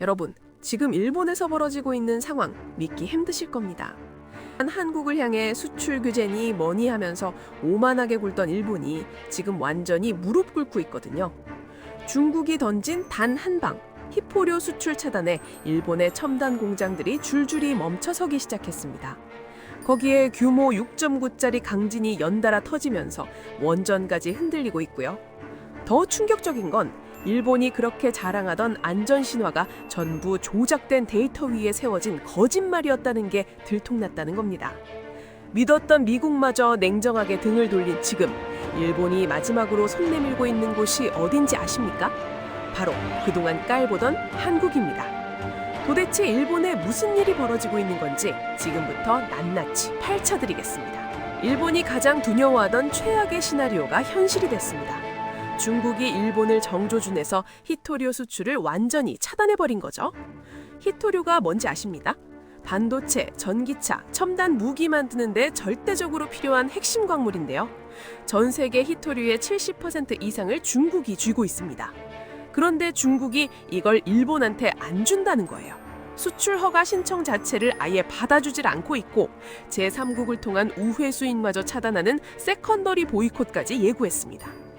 여러분, 지금 일본에서 벌어지고 있는 상황 믿기 힘드실 겁니다. 한 한국을 향해 수출 규제니 뭐니 하면서 오만하게 굴던 일본이 지금 완전히 무릎 꿇고 있거든요. 중국이 던진 단 한 방, 히포료 수출 차단에 일본의 첨단 공장들이 줄줄이 멈춰서기 시작했습니다. 거기에 규모 6.9짜리 강진이 연달아 터지면서 원전까지 흔들리고 있고요. 더 충격적인 건 일본이 그렇게 자랑하던 안전 신화가 전부 조작된 데이터 위에 세워진 거짓말이었다는 게 들통났다는 겁니다. 믿었던 미국마저 냉정하게 등을 돌린 지금 일본이 마지막으로 손 내밀고 있는 곳이 어딘지 아십니까? 바로 그동안 깔보던 한국입니다. 도대체 일본에 무슨 일이 벌어지고 있는 건지 지금부터 낱낱이 파헤쳐드리겠습니다. 일본이 가장 두려워하던 최악의 시나리오가 현실이 됐습니다. 중국이 일본을 정조준해서 히토류 수출을 완전히 차단해버린 거죠. 히토류가 뭔지 아십니까? 반도체, 전기차, 첨단 무기 만드는 데 절대적으로 필요한 핵심 광물인데요. 전 세계 히토류의 70% 이상을 중국이 쥐고 있습니다. 그런데 중국이 이걸 일본한테 안 준다는 거예요. 수출 허가 신청 자체를 아예 받아주질 않고 있고 제3국을 통한 우회 수입마저 차단하는 세컨더리 보이콧까지 예고했습니다.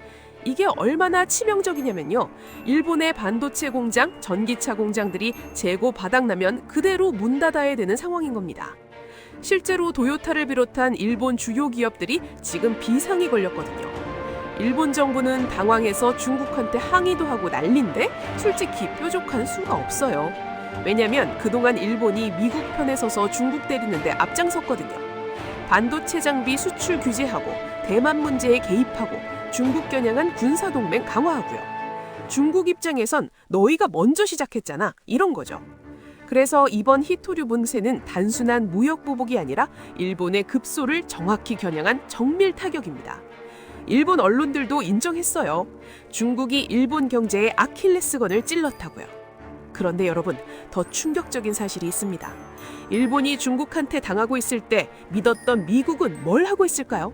이게 얼마나 치명적이냐면요. 일본의 반도체 공장, 전기차 공장들이 재고 바닥나면 그대로 문 닫아야 되는 상황인 겁니다. 실제로 도요타를 비롯한 일본 주요 기업들이 지금 비상이 걸렸거든요. 일본 정부는 당황해서 중국한테 항의도 하고 난린데 솔직히 뾰족한 수가 없어요. 왜냐면 그동안 일본이 미국 편에 서서 중국 때리는데 앞장섰거든요. 반도체 장비 수출 규제하고 대만 문제에 개입하고 중국 겨냥한 군사 동맹 강화하고요. 중국 입장에선 너희가 먼저 시작했잖아. 이런 거죠. 그래서 이번 히토류 분세는 단순한 무역 보복이 아니라 일본의 급소를 정확히 겨냥한 정밀 타격입니다. 일본 언론들도 인정했어요. 중국이 일본 경제의 아킬레스건을 찔렀다고요. 그런데 여러분, 더 충격적인 사실이 있습니다. 일본이 중국한테 당하고 있을 때 믿었던 미국은 뭘 하고 있을까요?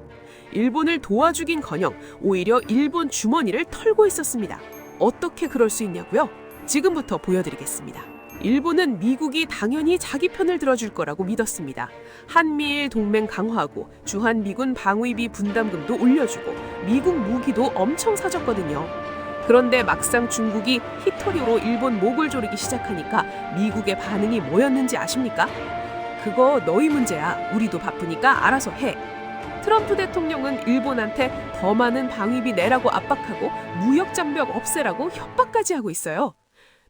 일본을 도와주긴 커녕 오히려 일본 주머니를 털고 있었습니다. 어떻게 그럴 수 있냐고요? 지금부터 보여드리겠습니다. 일본은 미국이 당연히 자기 편을 들어줄 거라고 믿었습니다. 한미일 동맹 강화하고 주한미군 방위비 분담금도 올려주고 미국 무기도 엄청 사줬거든요. 그런데 막상 중국이 히토리오로 일본 목을 조르기 시작하니까 미국의 반응이 뭐였는지 아십니까? 그거 너희 문제야. 우리도 바쁘니까 알아서 해. 트럼프 대통령은 일본한테 더 많은 방위비 내라고 압박하고 무역 장벽 없애라고 협박까지 하고 있어요.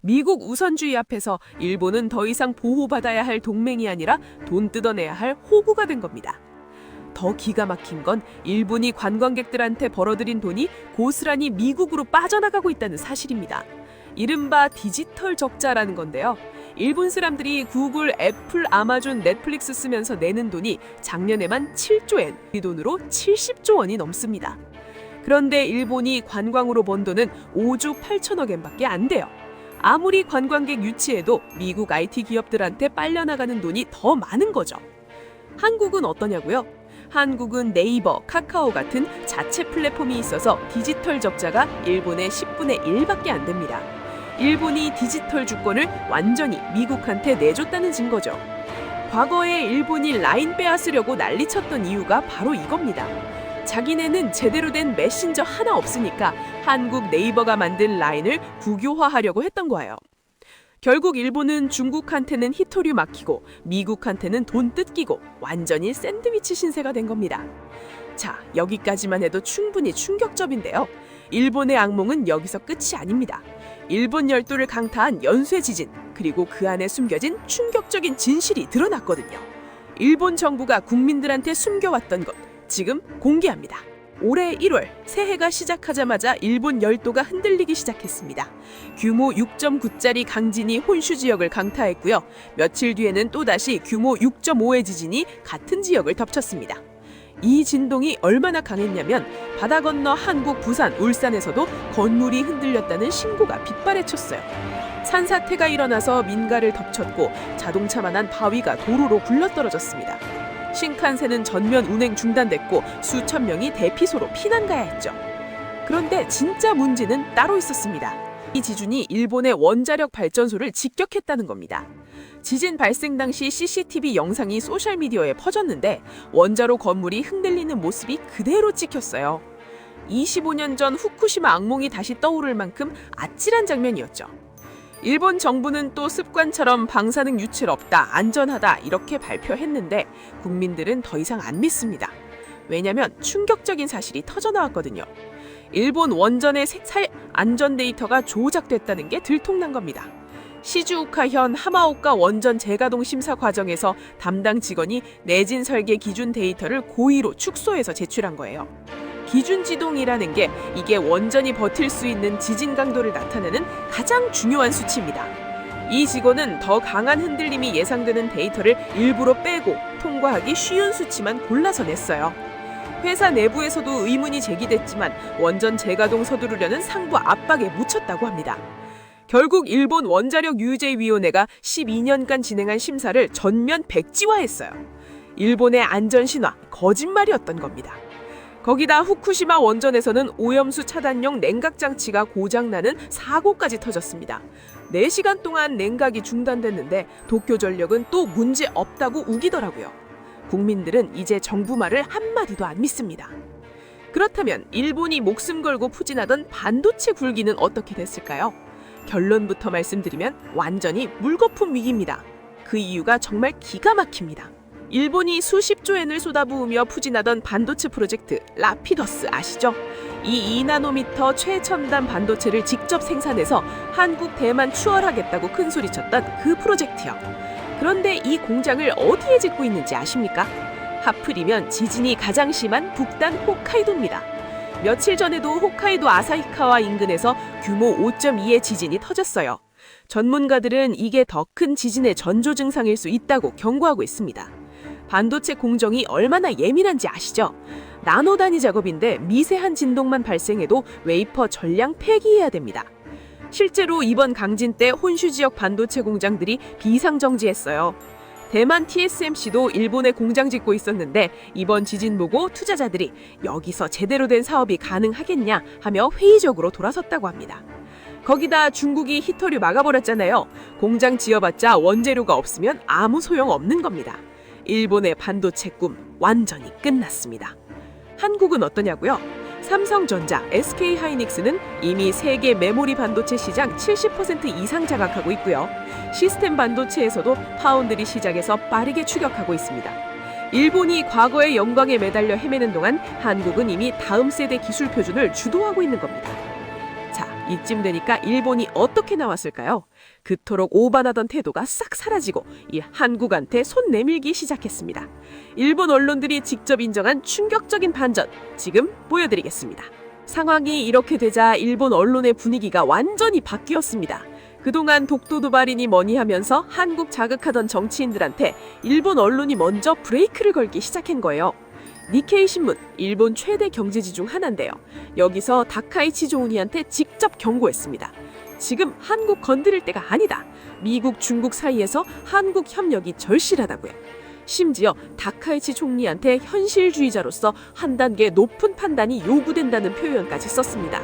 미국 우선주의 앞에서 일본은 더 이상 보호받아야 할 동맹이 아니라 돈 뜯어내야 할 호구가 된 겁니다. 더 기가 막힌 건 일본이 관광객들한테 벌어들인 돈이 고스란히 미국으로 빠져나가고 있다는 사실입니다. 이른바 디지털 적자라는 건데요. 일본 사람들이 구글, 애플, 아마존, 넷플릭스 쓰면서 내는 돈이 작년에만 7조엔, 이 돈으로 70조 원이 넘습니다. 그런데 일본이 관광으로 번 돈은 5조 8천억 엔밖에 안 돼요. 아무리 관광객 유치해도 미국 IT 기업들한테 빨려나가는 돈이 더 많은 거죠. 한국은 어떠냐고요? 한국은 네이버, 카카오 같은 자체 플랫폼이 있어서 디지털 적자가 일본의 10분의 1밖에 안 됩니다. 일본이 디지털 주권을 완전히 미국한테 내줬다는 증거죠. 과거에 일본이 라인 빼앗으려고 난리쳤던 이유가 바로 이겁니다. 자기네는 제대로 된 메신저 하나 없으니까 한국 네이버가 만든 라인을 국유화하려고 했던 거예요. 결국 일본은 중국한테는 히토류 막히고 미국한테는 돈 뜯기고 완전히 샌드위치 신세가 된 겁니다. 자, 여기까지만 해도 충분히 충격적인데요. 일본의 악몽은 여기서 끝이 아닙니다. 일본 열도를 강타한 연쇄 지진 그리고 그 안에 숨겨진 충격적인 진실이 드러났거든요. 일본 정부가 국민들한테 숨겨왔던 것 지금 공개합니다. 올해 1월 새해가 시작하자마자 일본 열도가 흔들리기 시작했습니다. 규모 6.9짜리 강진이 혼슈 지역을 강타했고요. 며칠 뒤에는 또다시 규모 6.5의 지진이 같은 지역을 덮쳤습니다. 이 진동이 얼마나 강했냐면 바다 건너 한국, 부산, 울산에서도 건물이 흔들렸다는 신고가 빗발에 쳤어요. 산사태가 일어나서 민가를 덮쳤고 자동차만한 바위가 도로로 굴러떨어졌습니다. 신칸센은 전면 운행 중단됐고 수천 명이 대피소로 피난 가야 했죠. 그런데 진짜 문제는 따로 있었습니다. 이 지준이 일본의 원자력 발전소를 직격했다는 겁니다. 지진 발생 당시 CCTV 영상이 소셜미디어에 퍼졌는데 원자로 건물이 흔들리는 모습이 그대로 찍혔어요. 25년 전 후쿠시마 악몽이 다시 떠오를 만큼 아찔한 장면이었죠. 일본 정부는 또 습관처럼 방사능 유출 없다, 안전하다 이렇게 발표했는데 국민들은 더 이상 안 믿습니다. 왜냐면 충격적인 사실이 터져 나왔거든요. 일본 원전의 세- 살 안전 데이터가 조작됐다는 게 들통난 겁니다. 시즈오카현 하마오카 원전 재가동 심사 과정에서 담당 직원이 내진 설계 기준 데이터를 고의로 축소해서 제출한 거예요. 기준 지동이라는 게 이게 원전이 버틸 수 있는 지진 강도를 나타내는 가장 중요한 수치입니다. 이 직원은 더 강한 흔들림이 예상되는 데이터를 일부러 빼고 통과하기 쉬운 수치만 골라서 냈어요. 회사 내부에서도 의문이 제기됐지만 원전 재가동 서두르려는 상부 압박에 묻혔다고 합니다. 결국 일본 원자력 유죄위원회가 12년간 진행한 심사를 전면 백지화했어요. 일본의 안전 신화 거짓말이었던 겁니다. 거기다 후쿠시마 원전에서는 오염수 차단용 냉각 장치가 고장나는 사고까지 터졌습니다. 4시간 동안 냉각이 중단됐는데 도쿄 전력은 또 문제 없다고 우기더라고요. 국민들은 이제 정부 말을 한마디도 안 믿습니다. 그렇다면 일본이 목숨 걸고 푸진하던 반도체 굴기는 어떻게 됐을까요? 결론부터 말씀드리면 완전히 물거품 위기입니다. 그 이유가 정말 기가 막힙니다. 일본이 수십조 엔을 쏟아부으며 푸진하던 반도체 프로젝트 라피더스 아시죠? 이 2나노미터 최첨단 반도체를 직접 생산해서 한국 대만 추월하겠다고 큰소리쳤던 그 프로젝트요. 그런데 이 공장을 어디에 짓고 있는지 아십니까? 하필이면 지진이 가장 심한 북단 홋카이도입니다. 며칠 전에도 홋카이도 아사히카와 인근에서 규모 5.2의 지진이 터졌어요. 전문가들은 이게 더 큰 지진의 전조 증상일 수 있다고 경고하고 있습니다. 반도체 공정이 얼마나 예민한지 아시죠? 나노 단위 작업인데 미세한 진동만 발생해도 웨이퍼 전량 폐기해야 됩니다. 실제로 이번 강진 때 혼슈 지역 반도체 공장들이 비상정지했어요. 대만 TSMC도 일본에 공장 짓고 있었는데 이번 지진 보고 투자자들이 여기서 제대로 된 사업이 가능하겠냐 하며 회의적으로 돌아섰다고 합니다. 거기다 중국이 히터류 막아버렸잖아요. 공장 지어봤자 원재료가 없으면 아무 소용 없는 겁니다. 일본의 반도체 꿈 완전히 끝났습니다. 한국은 어떠냐고요? 삼성전자, SK하이닉스는 이미 세계 메모리 반도체 시장 70% 이상 장악하고 있고요. 시스템 반도체에서도 파운드리 시장에서 빠르게 추격하고 있습니다. 일본이 과거의 영광에 매달려 헤매는 동안 한국은 이미 다음 세대 기술 표준을 주도하고 있는 겁니다. 자, 이쯤 되니까 일본이 어떻게 나왔을까요? 그토록 오반하던 태도가 싹 사라지고 이 한국한테 손 내밀기 시작했습니다. 일본 언론들이 직접 인정한 충격적인 반전 지금 보여드리겠습니다. 상황이 이렇게 되자 일본 언론의 분위기가 완전히 바뀌었습니다. 그동안 독도 도발이니 뭐니 하면서 한국 자극하던 정치인들한테 일본 언론이 먼저 브레이크를 걸기 시작한 거예요. 니케이 신문, 일본 최대 경제지 중 하나인데요. 여기서 다카이 치 조우니한테 직접 경고했습니다. 지금 한국 건드릴 때가 아니다. 미국, 중국 사이에서 한국 협력이 절실하다고요. 심지어 다카이치 총리한테 현실주의자로서 한 단계 높은 판단이 요구된다는 표현까지 썼습니다.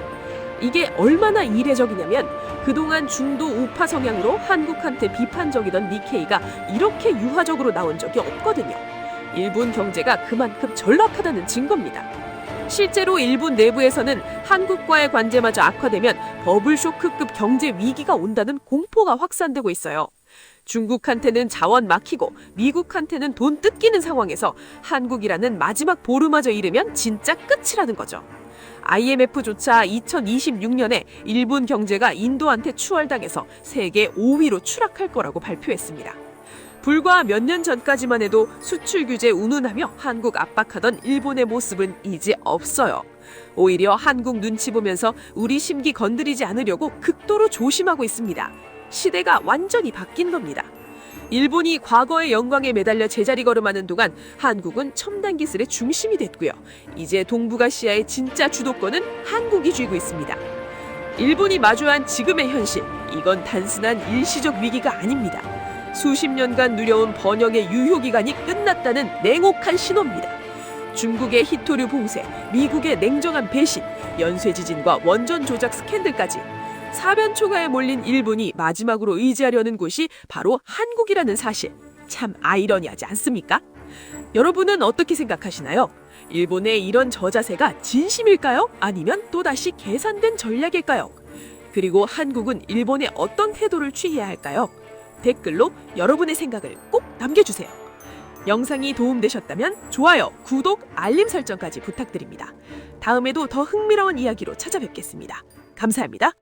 이게 얼마나 이례적이냐면 그동안 중도 우파 성향으로 한국한테 비판적이던 니케이가 이렇게 유화적으로 나온 적이 없거든요. 일본 경제가 그만큼 전락하다는 증거입니다. 실제로 일본 내부에서는 한국과의 관계마저 악화되면 버블 쇼크급 경제 위기가 온다는 공포가 확산되고 있어요. 중국한테는 자원 막히고 미국한테는 돈 뜯기는 상황에서 한국이라는 마지막 보루마저 잃으면 진짜 끝이라는 거죠. IMF조차 2026년에 일본 경제가 인도한테 추월당해서 세계 5위로 추락할 거라고 발표했습니다. 불과 몇 년 전까지만 해도 수출 규제 운운하며 한국 압박하던 일본의 모습은 이제 없어요. 오히려 한국 눈치 보면서 우리 심기 건드리지 않으려고 극도로 조심하고 있습니다. 시대가 완전히 바뀐 겁니다. 일본이 과거의 영광에 매달려 제자리 걸음하는 동안 한국은 첨단 기술의 중심이 됐고요. 이제 동북아시아의 진짜 주도권은 한국이 쥐고 있습니다. 일본이 마주한 지금의 현실, 이건 단순한 일시적 위기가 아닙니다. 수십 년간 누려온 번영의 유효 기간이 끝났다는 냉혹한 신호입니다. 중국의 히토류 봉쇄, 미국의 냉정한 배신, 연쇄 지진과 원전 조작 스캔들까지 사변 초가에 몰린 일본이 마지막으로 의지하려는 곳이 바로 한국이라는 사실. 참 아이러니하지 않습니까? 여러분은 어떻게 생각하시나요? 일본의 이런 저자세가 진심일까요? 아니면 또다시 계산된 전략일까요? 그리고 한국은 일본에 어떤 태도를 취해야 할까요? 댓글로 여러분의 생각을 꼭 남겨주세요. 영상이 도움되셨다면 좋아요, 구독, 알림 설정까지 부탁드립니다. 다음에도 더 흥미로운 이야기로 찾아뵙겠습니다. 감사합니다.